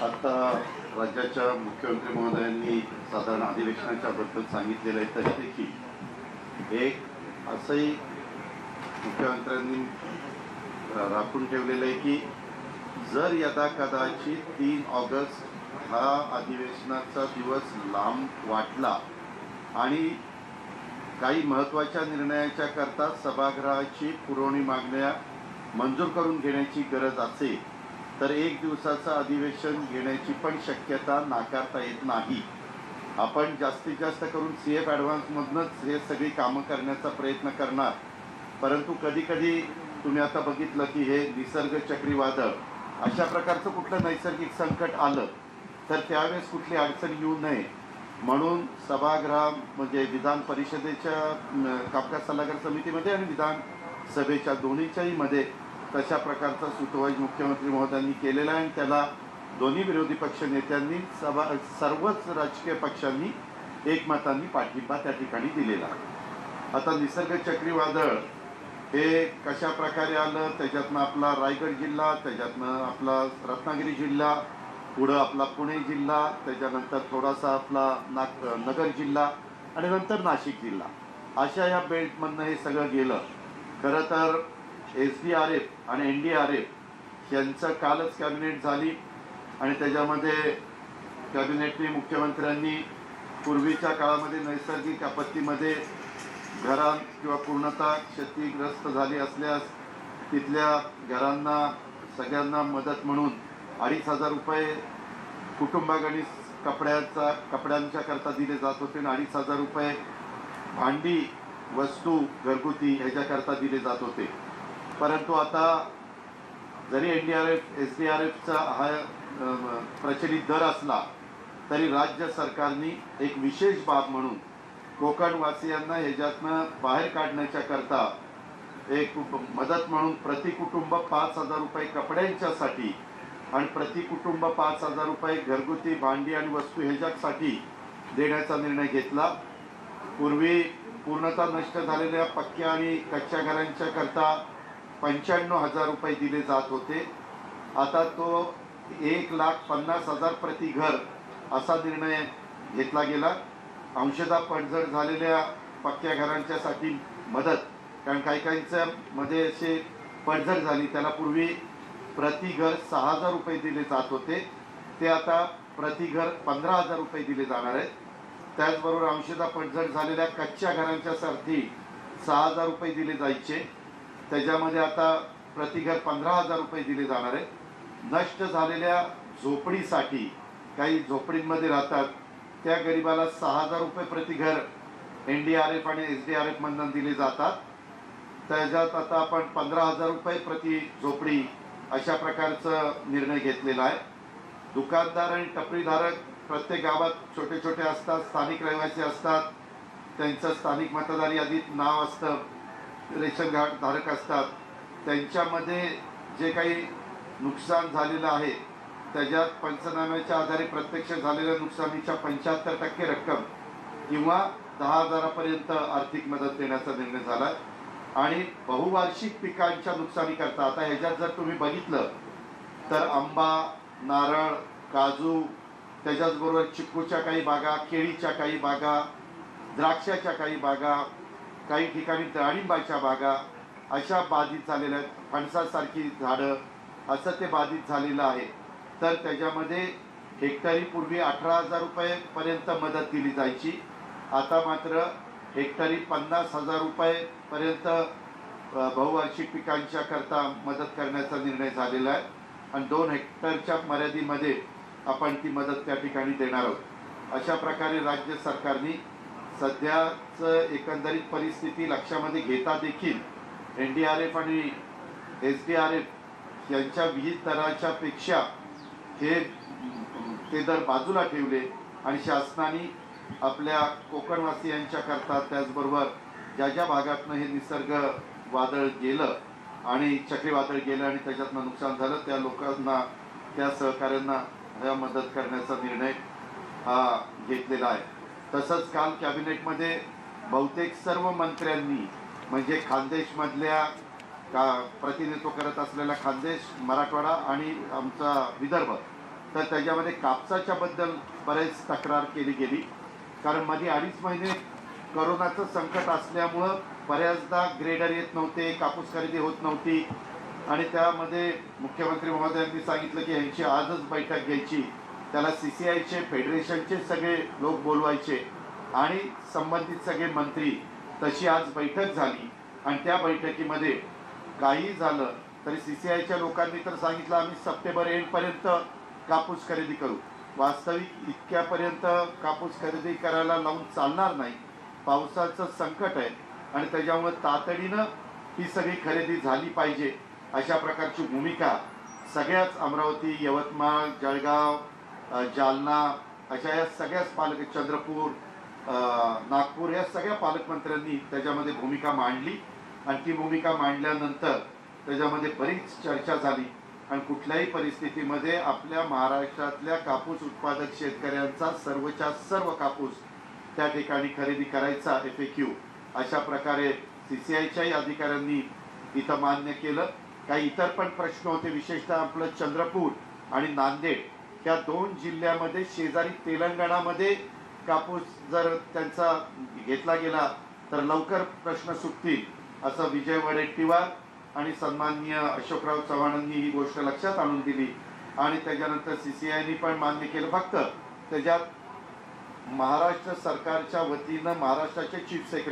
आता राज्याच्या मुख्यमंत्री महोदयांनी साधारण अधिवेशनाच्या बद्दल सांगितलेलं आहे तरी देखील एक असंही मुख्यमंत्र्यांनी राखून ठेवलेलं आहे की जर यदा कदाचित तीन ऑगस्ट हा अधिवेशनाचा दिवस लांब वाटला आणि काही महत्त्वाच्या निर्णयाच्या करता सभागृहाची पुरवणी मागण्या मंजूर करून घेण्याची गरज असेल तर एक दिवसाचं अधिवेशन घेण्याची पण शक्यता नाकारता येत नाही. आपण जास्तीत जास्त करून सी एफ ॲडव्हान्समधनंच हे सगळी कामं करण्याचा प्रयत्न करणार. परंतु कधी कधी तुम्ही आता बघितलं की हे निसर्ग चक्रीवादळ अशा प्रकारचं कुठलं नैसर्गिक संकट आलं तर त्यावेळेस कुठली अडचण येऊ नये. म्हणून सभागृह म्हणजे विधान परिषदेच्या कामकाज सल्लागार समितीमध्ये आणि विधान सभेच्या दोन्हीच्याही मध्ये तशा प्रकारचा सुतोवाईज मुख्यमंत्री महोदयांनी केलेला आहे आणि त्याला दोन्ही विरोधी पक्ष नेत्यांनी सभा सर्वच राजकीय पक्षांनी एकमतांनी पाठिंबा त्या ठिकाणी दिलेला आहे. आता निसर्ग चक्रीवादळ हे कशा प्रकारे आलं? त्याच्यातनं आपला रायगड जिल्हा त्याच्यातनं आपला रत्नागिरी जिल्हा पुढं आपला पुणे जिल्हा त्याच्यानंतर थोडासा आपला नाग नगर जिल्हा आणि नंतर नाशिक जिल्हा. अशा या बेल्टमधनं हे सगळं गेलं. खरं तर एस डी आर एफ आणि एन डी आर एफ यांचं कालच कॅबिनेट झाली आणि त्याच्यामध्ये कॅबिनेटने मुख्यमंत्र्यांनी पूर्वीच्या काळामध्ये नैसर्गिक आपत्तीमध्ये घरां किंवा पूर्णतः क्षतिग्रस्त झाली असल्यास तिथल्या घरांना सगळ्यांना मदत म्हणून अडीच हजार रुपये कुटुंबागणित कपड्याचा कपड्यांच्या करता दिले जात होते आणि अडीच हजार रुपये भांडी वस्तू घरगुती ह्याच्याकरता दिले जात होते. परंतु आता जरी N D R F S D R एफचा हा प्रचलित दर असला तरी राज्य सरकारने एक विशेष बाब म्हणून कोकणवासियांना ह्याच्यातनं बाहेर काढण्याच्या करता एक मदत म्हणून प्रति कुटुंब पाच हजार रुपये कपड्यांच्यासाठी आणि प्रति कुटुंब पाच हजार रुपये घरगुती भांडी आणि वस्तू ह्याच्यासाठी देण्याचा निर्णय घेतला. पूर्वी पूर्णतः नष्ट झालेल्या पक्क्या आणि कच्च्या घरांच्या करता पंच्याण्णव हजार रुपये दिले जात होते. आता तो एक लाख पन्नास हजार प्रति घर असा निर्णय घेतला गेला. अंशदा पडझड झालेल्या पक्क्या घरांच्यासाठी मदत कारण काही काहींच्या मध्ये असे पडझड झाली. त्याला पूर्वी प्रति घर सहा हजार रुपये दिले जात होते. ते आता प्रति घर पंधरा हजार रुपये दिले जाणार आहेत. त्याचबरोबर अंशदा पडझड झालेल्या कच्च्या घरांच्यासाठी सहा हजार रुपये दिले जायचे. त्याच्यामध्ये आता प्रतिघर पंधरा हजार रुपये दिले जाणार आहेत नष्ट झालेल्या झोपडीसाठी काही झोपडींमध्ये राहतात त्या गरिबाला सहा हजार रुपये प्रति घर एन डी आर एफ आणि एस डी आर एफमधून दिले जातात. त्याच्यात आता आपण पंधरा हजार रुपये प्रति झोपडी अशा प्रकारचं निर्णय घेतलेला आहे. दुकानदार आणि टपरीधारक प्रत्येक गावात छोटे छोटे असतात स्थानिक रहिवासी असतात. त्यांचं स्थानिक मतदार यादीत नाव असतं. रेशन कार्ड धारक असतात त्यांच्यामध्ये जे काही नुकसान झालेलं आहे त्याच्यात पंचनाम्याच्या आधारे प्रत्यक्ष झालेल्या नुकसानीच्या पंच्याहत्तर टक्के रक्कम किंवा दहा हजारापर्यंत आर्थिक मदत देण्याचा निर्णय झाला. आणि बहुवार्षिक पिकांच्या नुकसानीकरता आता ह्याच्यात जर तुम्ही बघितलं तर आंबा नारळ काजू त्याच्याचबरोबर चिक्कूच्या काही बागा केळीच्या काही बागा द्राक्षाच्या काही बागा काही ठिकाणी डाळिंबाच्या बागा अशा बाधित झालेल्या आहेत. फणसासारखी झाडं असं ते बाधित झालेलं आहे. तर त्याच्यामध्ये हेक्टरी पूर्वी अठरा हजार रुपयेपर्यंत मदत दिली जायची. आता मात्र हेक्टरी पन्नास हजार रुपयेपर्यंत बहुवार्षिक पिकांच्या करता मदत करण्याचा निर्णय झालेला आहे. आणि दोन हेक्टरच्या मर्यादेमध्ये आपण ती मदत त्या ठिकाणी देणार आहोत. अशा प्रकारे राज्य सरकारने सध्याचं एकंदरीत परिस्थिती लक्षामध्ये घेता देखील एन डी आर एफ आणि एस डी आर एफ यांच्या विहित दराच्या पेक्षा हे ते दर बाजूला ठेवले आणि शासनाने आपल्या कोकणवासियांच्या करता त्याचबरोबर ज्या ज्या भागातनं हे निसर्ग वादळ गेलं आणि चक्रीवादळ गेलं आणि त्याच्यातनं नुकसान झालं त्या लोकांना त्या सहकाऱ्यांना मदत करण्याचा निर्णय हा घेतलेला आहे. तसंच काल कॅबिनेटमध्ये बहुतेक सर्व मंत्र्यांनी म्हणजे खानदेशमधल्या का प्रतिनिधित्व करत असलेला खानदेश मराठवाडा आणि आमचा विदर्भ तर त्याच्यामध्ये कापसाच्याबद्दल बरेच तक्रार केली गेली. कारण मध्ये अडीच महिने करोनाचं संकट असल्यामुळं बऱ्याचदा ग्रेडर येत नव्हते कापूस खरेदी होत नव्हती. आणि त्यामध्ये मुख्यमंत्री महोदयांनी सांगितलं की यांची आजच बैठक घ्यायची. त्याला सी सी आयचे फेडरेशनचे सगळे लोक बोलवायचे आणि संबंधित सगळे मंत्री. तशी आज बैठक झाली आणि त्या बैठकीमध्ये काही झालं तरी सी सी आयच्या लोकांनी तर सांगितलं आम्ही सप्टेंबर एंडपर्यंत कापूस खरेदी करू. वास्तविक इतक्यापर्यंत कापूस खरेदी करायला लावून चालणार नाही. पावसाचं संकट आहे आणि त्याच्यामुळे तातडीनं ही सगळी खरेदी झाली पाहिजे अशा प्रकारची भूमिका सगळ्याच अमरावती यवतमाळ जळगाव जालना अशा या सगळ्याच पालक चंद्रपूर नागपूर या सगळ्या पालकमंत्र्यांनी त्याच्यामध्ये भूमिका मांडली. आणि ती भूमिका मांडल्यानंतर त्याच्यामध्ये बरीच चर्चा झाली. आणि कुठल्याही परिस्थितीमध्ये आपल्या महाराष्ट्रातल्या कापूस उत्पादक शेतकऱ्यांचा सर्वच्या सर्व कापूस त्या ठिकाणी खरेदी करायचा एफ ए क्यू अशा प्रकारे सी सी आयच्याही अधिकाऱ्यांनी इथं मान्य केलं. काही इतर पण प्रश्न होते विशेषतः आपलं चंद्रपूर आणि नांदेड. त्या दोन जिल्ह्यामध्ये शेजारी तेलंगणामध्ये कापूस जर त्यांचा घेतला गेला तर लवकर प्रश्न सुटतील असं विजय वडेट्टीवार आणि सन्माननीय अशोकराव चव्हाणांनी ही गोष्ट लक्षात आणून दिली. आणि त्याच्यानंतर सी सी आयनी पण मान्य केलं. फक्त त्याच्यात महाराष्ट्र सरकारच्या वतीनं महाराष्ट्राचे चीफ सेक्रेटरी